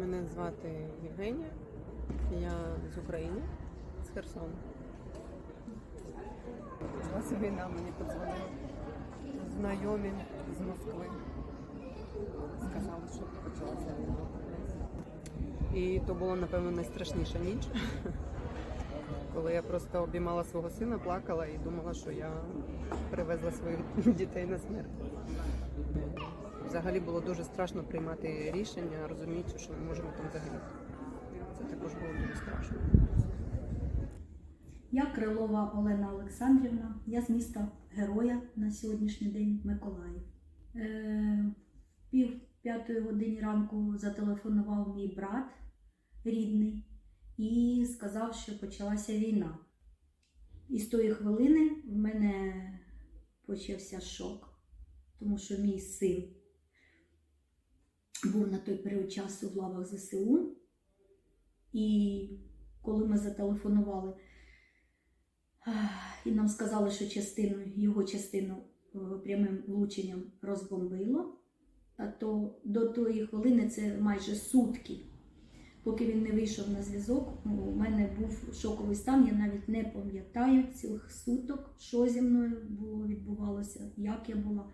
Мене звати Євгенія. Я з України, з Херсону. Почалася війна, мені подзвонили знайомі з Москви. Сказали, що почалася війна. І то була, напевно, найстрашніша ніч, коли я просто обіймала свого сина, плакала і думала, що я привезла своїх дітей на смерть. Взагалі було дуже страшно приймати рішення, розуміючи, що ми можемо там загинути. Це також було дуже страшно. Я Крилова Олена Олександрівна, я з міста Героя на сьогоднішній день Миколаїв. Е, пів п'ятої годині ранку зателефонував мій брат рідний і сказав, що почалася війна. І з тої хвилини в мене почався шок, тому що мій син був на той період часу в лавах ЗСУ. І коли ми зателефонували, і нам сказали, що частину, його частину е, прямим влученням розбомбило. То до тої хвилини це майже сутки. Поки він не вийшов на зв'язок, у мене був шоковий стан. Я навіть не пам'ятаю цих суток, що зі мною було, відбувалося, як я була.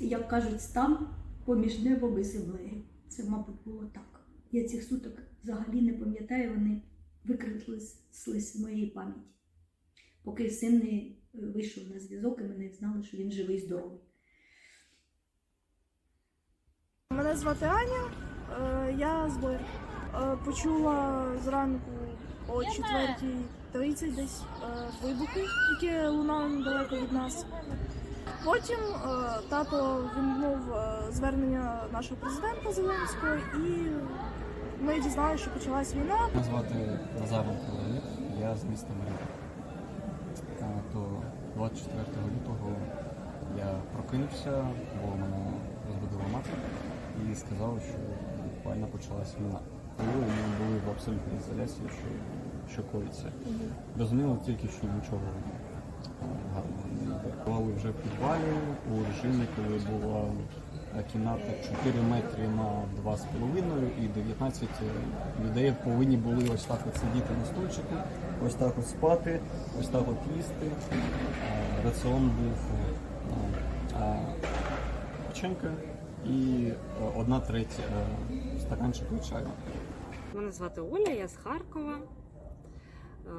Як кажуть, стан поміж небом і землею. Це, мабуть, було так. Я цих суток взагалі не пам'ятаю, вони викреслились з моєї пам'яті поки син не е, вийшов на зв'язок і ми не знали, що він живий і здоровий. Мене звати Аня, е, я з Боєр. Е, Почула зранку о 4.30 десь вибухи, які лунали недалеко від нас. Потім е, тато вимкнув е, звернення нашого президента Зеленського, і ми дізналися, що почалась війна. Мене звати Назаренко Леонід, я з міста Маріуполь. То 24 лютого я прокинувся, бо мене розбудила мати і сказала, що буквально почалась війна. Коли ми були в абсолютній ізоляції, що, що коїться. Розуміло тільки, що нічого а, гарного не йде. Бували вже в підвалі у режимі, коли була е, кімната 4 метри на 2,5 і 19 людей повинні були ось так от сидіти на стульчику, ось так от спати, ось так от їсти. Е, Раціон був е, е, і е, одна треть е, стаканчику чаю. Мене звати Оля, я з Харкова. Е,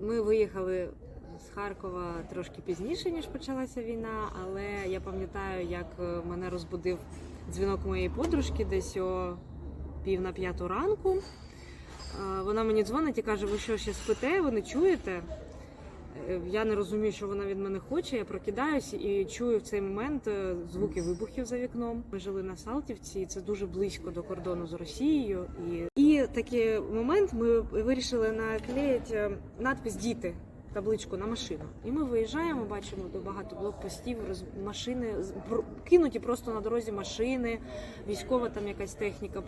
Ми виїхали з Харкова трошки пізніше, ніж почалася війна, але я пам'ятаю, як е, мене розбудив дзвінок моєї подружки десь о пів на п'яту ранку. Е, Вона мені дзвонить і каже: ви що ще спите, ви не чуєте? Е, Я не розумію, що вона від мене хоче. Я прокидаюся і чую в цей момент звуки вибухів за вікном. Ми жили на Салтівці, і це дуже близько до кордону з Росією. І, і такий момент ми вирішили наклеїти надпис Діти. Табличку на машину, і ми виїжджаємо, бачимо до багато блокпостів, роз... машини кинуті просто на дорозі машини, військова там якась техніка.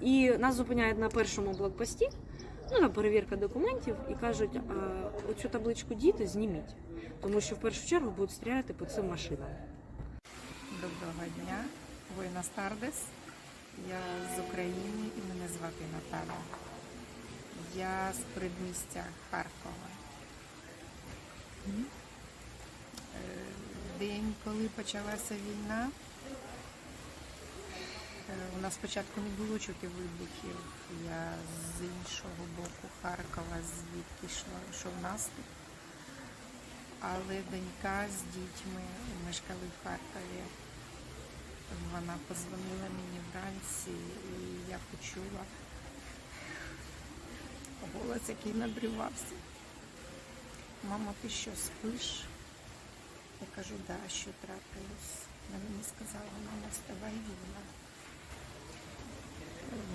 І нас зупиняють на першому блокпості ну, там перевірка документів і кажуть, а, оцю табличку діти зніміть, тому що в першу чергу будуть стріляти по цим машинам. Доброго дня, Буенос Тардес. Я з України і мене звати Наталя. Я з передмістя Харкова. Е, День, коли почалася війна, е, у нас спочатку не було чути вибухів. Я з іншого боку Харкова, звідки йшов наступ. Але донька з дітьми мешкали в Харкові. Вона позвонила мені вранці, і я почула голос, який надривався. Мамо, ти що спиш? Я кажу, да, що трапилось. Вона мені сказала, мама, вставай війна.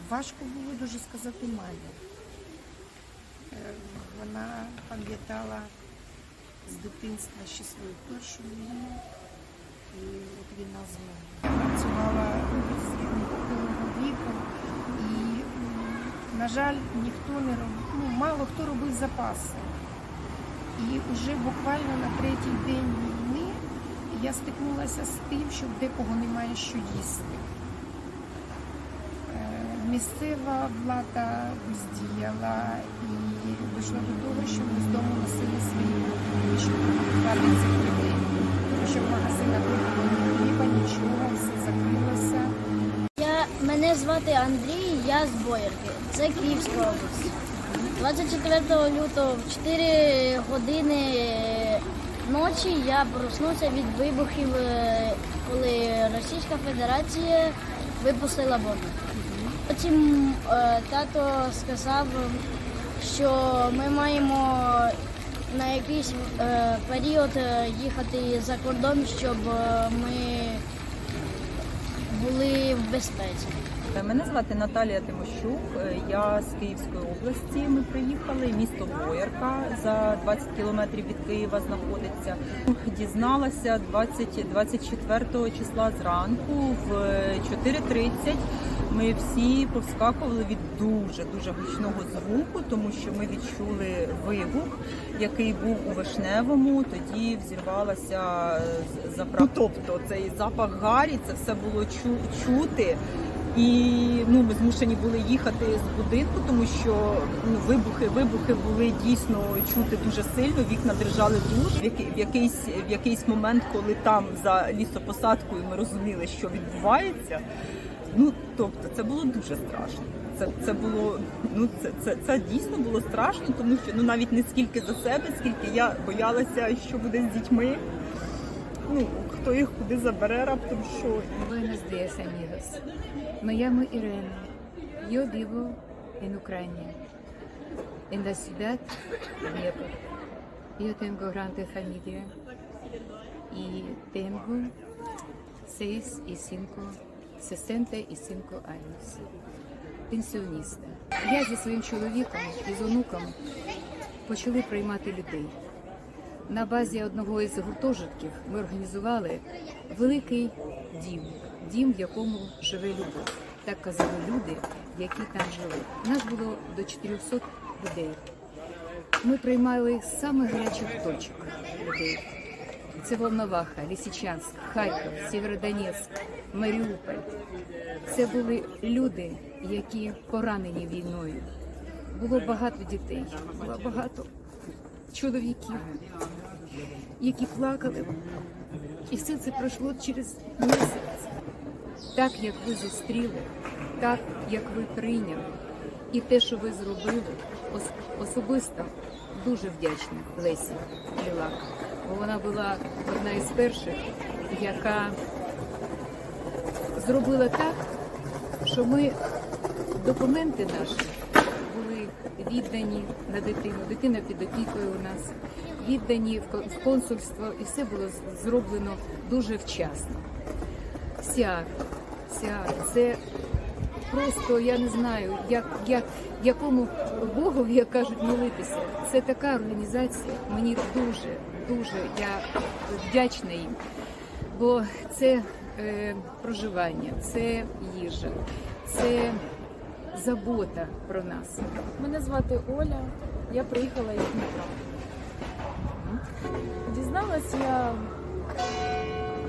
Важко було дуже сказати мамі. Е, Вона пам'ятала з дитинства ще свою першу війну. І от війна знову. Працювала з похилого віку і, м, на жаль, ніхто не робив, ну, мало хто робив запаси. І вже буквально на третій день війни я стикнулася з тим, що декого немає що їсти. Місцева влада бездіяла і дійшло до того, що ми з дому носили свої щоб цих людей. Тому що в магазинах не хліба, нічого, все закрилося. Я, мене звати Андрій, я з Боярки. Це Київська область. 24 лютого в 4 години ночі я проснувся від вибухів, е, коли Російська Федерація випустила бомби. Потім е, тато сказав, що ми маємо на якийсь е, період їхати за кордон, щоб ми були в безпеці. Мене звати Наталія Тимощук. Е, Я з Київської області. Ми приїхали. Місто Боярка за 20 кілометрів від Києва знаходиться. Дізналася 20, 24 числа зранку в 4.30. Ми всі повскакували від дуже дуже гучного звуку, тому що ми відчули вибух, який був у вишневому. Тоді взірвалася е, заправка. Тобто цей запах гарі, це все було чу- чути. І ну ми змушені були їхати з будинку, тому що ну вибухи, вибухи були дійсно чути дуже сильно. Вікна держали дуже. В, якийсь в якийсь момент, коли там за лісопосадкою ми розуміли, що відбувається. Ну тобто, це було дуже страшно. Це, це було ну це, це, це дійсно було страшно, тому що ну навіть не скільки за себе, скільки я боялася, що буде з дітьми. Ну хто їх куди забере, раптом що días, amigos. Me llamo Irene. Yo vivo en Ucrania, en la ciudad de Dnieper. Yo tengo grande familia y tengo seis y cinco, 65 años. Пенсіоніста. Я зі своїм чоловіком і з онуком почали приймати людей. На базі одного із гуртожитків ми організували великий дім, дім, в якому живе любов. Так казали люди, які там жили. Нас було до 400 людей. Ми приймали з самих гарячих точок людей. Це Волноваха, Лисичанськ, Харків, Сєвєродонецьк, Маріуполь. Це були люди, які поранені війною. Було багато дітей, було багато чоловіків, які плакали. І все це пройшло через місяць. Так, як ви зустріли, так, як ви прийняли. І те, що ви зробили, особисто дуже вдячна Лесі Лілак. Бо вона була одна із перших, яка зробила так, що ми документи наші віддані на дитину. Дитина під опікою у нас віддані в консульство, і все було зроблено дуже вчасно. Сяр, сяр, це просто я не знаю, як, як якому Богу, як кажуть, молитися. Це така організація. Мені дуже, дуже я вдячна їм. Бо це е, проживання, це їжа, це забота про нас. Мене звати Оля, я приїхала із Дніпра. Дізналась я.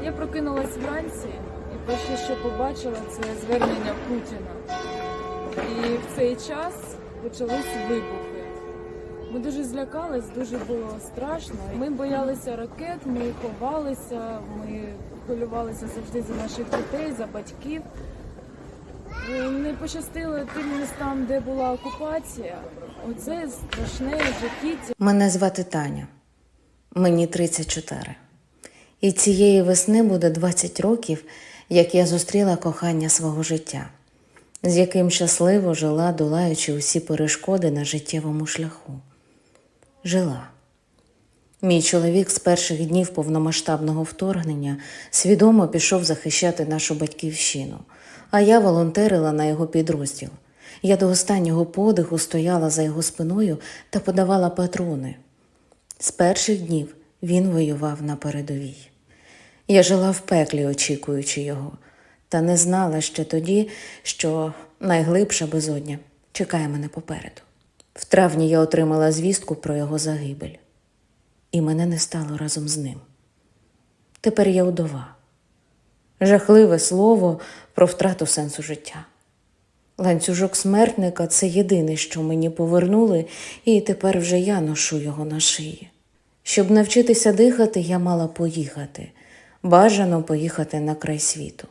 Я прокинулась вранці і перше, що побачила, це звернення Путіна. І в цей час почались вибухи. Ми дуже злякались, дуже було страшно. Ми боялися ракет, ми ховалися, ми хвилювалися завжди за наших дітей, за батьків. Не пощастило тим містам, де була окупація. Оце страшне жахіття. Мене звати Таня. Мені 34. І цієї весни буде 20 років, як я зустріла кохання свого життя, з яким щасливо жила, долаючи усі перешкоди на життєвому шляху. Жила. Мій чоловік з перших днів повномасштабного вторгнення свідомо пішов захищати нашу батьківщину, а я волонтерила на його підрозділ. Я до останнього подиху стояла за його спиною та подавала патрони. З перших днів він воював на передовій. Я жила в пеклі, очікуючи його, та не знала ще тоді, що найглибша безодня чекає мене попереду. В травні я отримала звістку про його загибель, і мене не стало разом з ним. Тепер я удова. Жахливе слово про втрату сенсу життя. Ланцюжок смертника це єдине, що мені повернули, і тепер вже я ношу його на шиї. Щоб навчитися дихати, я мала поїхати. Бажано поїхати на край світу.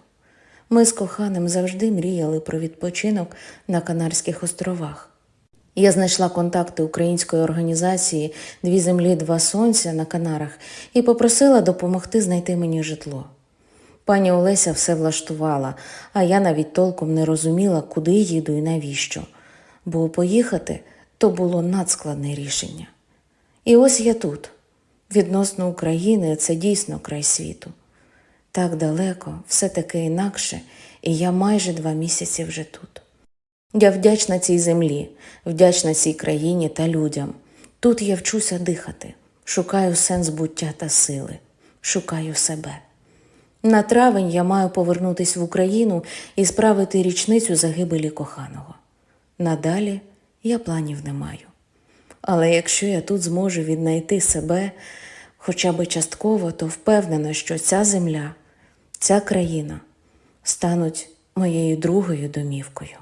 Ми з коханим завжди мріяли про відпочинок на Канарських островах. Я знайшла контакти української організації Дві землі, два сонця на Канарах і попросила допомогти знайти мені житло. Пані Олеся все влаштувала, а я навіть толком не розуміла, куди їду і навіщо, бо поїхати то було надскладне рішення. І ось я тут. Відносно України це дійсно край світу. Так далеко, все таки інакше, і я майже два місяці вже тут. Я вдячна цій землі, вдячна цій країні та людям. Тут я вчуся дихати, шукаю сенс буття та сили, шукаю себе. На травень я маю повернутися в Україну і справити річницю загибелі коханого. Надалі я планів не маю. Але якщо я тут зможу віднайти себе хоча б частково, то впевнена, що ця земля, ця країна стануть моєю другою домівкою.